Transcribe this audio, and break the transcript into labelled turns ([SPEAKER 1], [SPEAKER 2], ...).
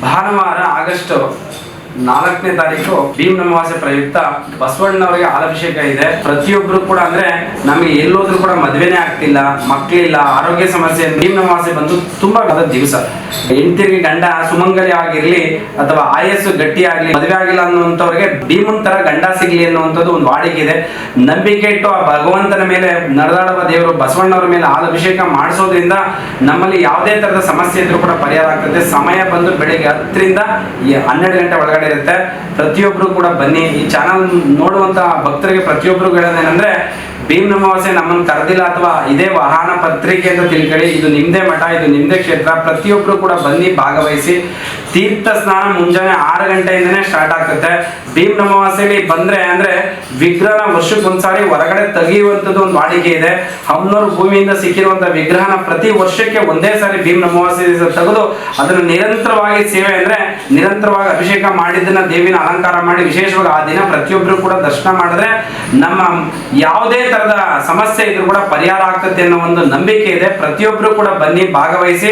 [SPEAKER 1] ಭಾನುವಾರ ಆಗಸ್ಟ್ ನಾಲ್ಕನೇ ತಾರೀಕು ಭೀಮ್ ಪ್ರಯುಕ್ತ ಬಸವಣ್ಣವರಿಗೆ ಹಾಲಾಭಿಷೇಕ ಇದೆ. ಪ್ರತಿಯೊಬ್ರು ಕೂಡ ಅಂದ್ರೆ ನಮಗೆ ಎಲ್ಲೋದ್ರೂ ಕೂಡ ಮದ್ವೆನೆ ಆಗ್ತಿಲ್ಲ ಮಕ್ಕಳಿಲ್ಲ ಆರೋಗ್ಯ ಸಮಸ್ಯೆ ಭೀಮ್ ಬಂದು ತುಂಬಾ ದಿವಸ. ಹೆಂಡತಿ ಗಂಡ ಸುಮಂಗಲಿ ಆಗಿರ್ಲಿ ಅಥವಾ ಆಯಸ್ಸು ಗಟ್ಟಿ ಆಗ್ಲಿ, ಮದುವೆ ಆಗಿಲ್ಲ ಅನ್ನುವಂಥವ್ರಿಗೆ ಭೀಮನ್ ತರ ಗಂಡ ಸಿಗ್ಲಿ ಅನ್ನುವಂಥದ್ದು ಒಂದು ವಾಡಿಕೆ ಇದೆ. ನಂಬಿಕೆ ಇಟ್ಟು ಆ ಭಗವಂತನ ಮೇಲೆ ನಡೆದಾಡುವ ದೇವರು ಬಸವಣ್ಣವರ ಮೇಲೆ ಹಾಲಾಭಿಷೇಕ ಮಾಡಿಸೋದ್ರಿಂದ ನಮ್ಮಲ್ಲಿ ಯಾವುದೇ ತರದ ಸಮಸ್ಯೆ ಇದ್ರೂ ಕೂಡ ಪರಿಹಾರ ಆಗ್ತದೆ. ಸಮಯ ಬಂದು ಬೆಳಿಗ್ಗೆ ಹತ್ತರಿಂದ ಹನ್ನೆರಡು ಗಂಟೆ ಒಳಗಡೆ ಇರುತ್ತೆ. ಪ್ರತಿಯೊಬ್ರು ಕೂಡ ಬನ್ನಿ. ಈ ಚಾನಲ್ ನೋಡುವಂತ ಭಕ್ತರಿಗೆ ಪ್ರತಿಯೊಬ್ರು ಹೇಳೋದೇನೆಂದ್ರೆ, ಭೀಮ್ ಅಮಾವಾಸ್ಯೆ ನಮ್ಮನ್ನು ಕರೆದಿಲ್ಲ ಅಥವಾ ಇದೇ ವಾಹನ ಪತ್ರಿಕೆ ಅಂತ ತಿಳ್ಕೊಳ್ಳಿ. ಇದು ನಿಮ್ದೇ ಮಠ, ಇದು ನಿಮ್ದೇ ಕ್ಷೇತ್ರ. ಪ್ರತಿಯೊಬ್ರು ಕೂಡ ಬನ್ನಿ, ಭಾಗವಹಿಸಿ. ತೀರ್ಥ ಸ್ನಾನ ಮುಂಜಾನೆ ಆರು ಗಂಟೆಯಿಂದನೇ ಸ್ಟಾರ್ಟ್ ಆಗ್ತದೆ ಭೀಮ್ ಅಮಾವಾಸ್ಯೆಯಲ್ಲಿ ಬಂದ್ರೆ ಅಂದ್ರೆ ವಿಗ್ರಹನ ವರ್ಷಕ್ಕೆ ಒಂದ್ಸಾರಿ ಹೊರಗಡೆ ತೆಗೆಯುವಂಥದ್ದು ಒಂದು ವಾಡಿಕೆ ಇದೆ. ಹಮ್ನೂರು ಭೂಮಿಯಿಂದ ಸಿಕ್ಕಿರುವಂತ ವಿಗ್ರಹನ ಪ್ರತಿ ವರ್ಷಕ್ಕೆ ಒಂದೇ ಸಾರಿ ಭೀಮ್ ಅಮಾವಾಸ್ಯೆ ತೆಗೆದು ಅದನ್ನು ನಿರಂತರವಾಗಿ ಸೇವೆ ಅಂದ್ರೆ ನಿರಂತರವಾಗಿ ಅಭಿಷೇಕ ಮಾಡಿದ್ದನ್ನ ದೇವಿನ ಅಲಂಕಾರ ಮಾಡಿ ವಿಶೇಷವಾಗಿ ಆ ದಿನ ಪ್ರತಿಯೊಬ್ಬರು ಕೂಡ ದರ್ಶನ ಮಾಡಿದ್ರೆ ನಮ್ಮ ಯಾವುದೇ ತರದ ಸಮಸ್ಯೆ ಇದ್ರೂ ಕೂಡ ಪರಿಹಾರ ಆಗ್ತದೆ ಅನ್ನೋ ಒಂದು ನಂಬಿಕೆ ಇದೆ. ಪ್ರತಿಯೊಬ್ಬರು ಕೂಡ ಬನ್ನಿ, ಭಾಗವಹಿಸಿ.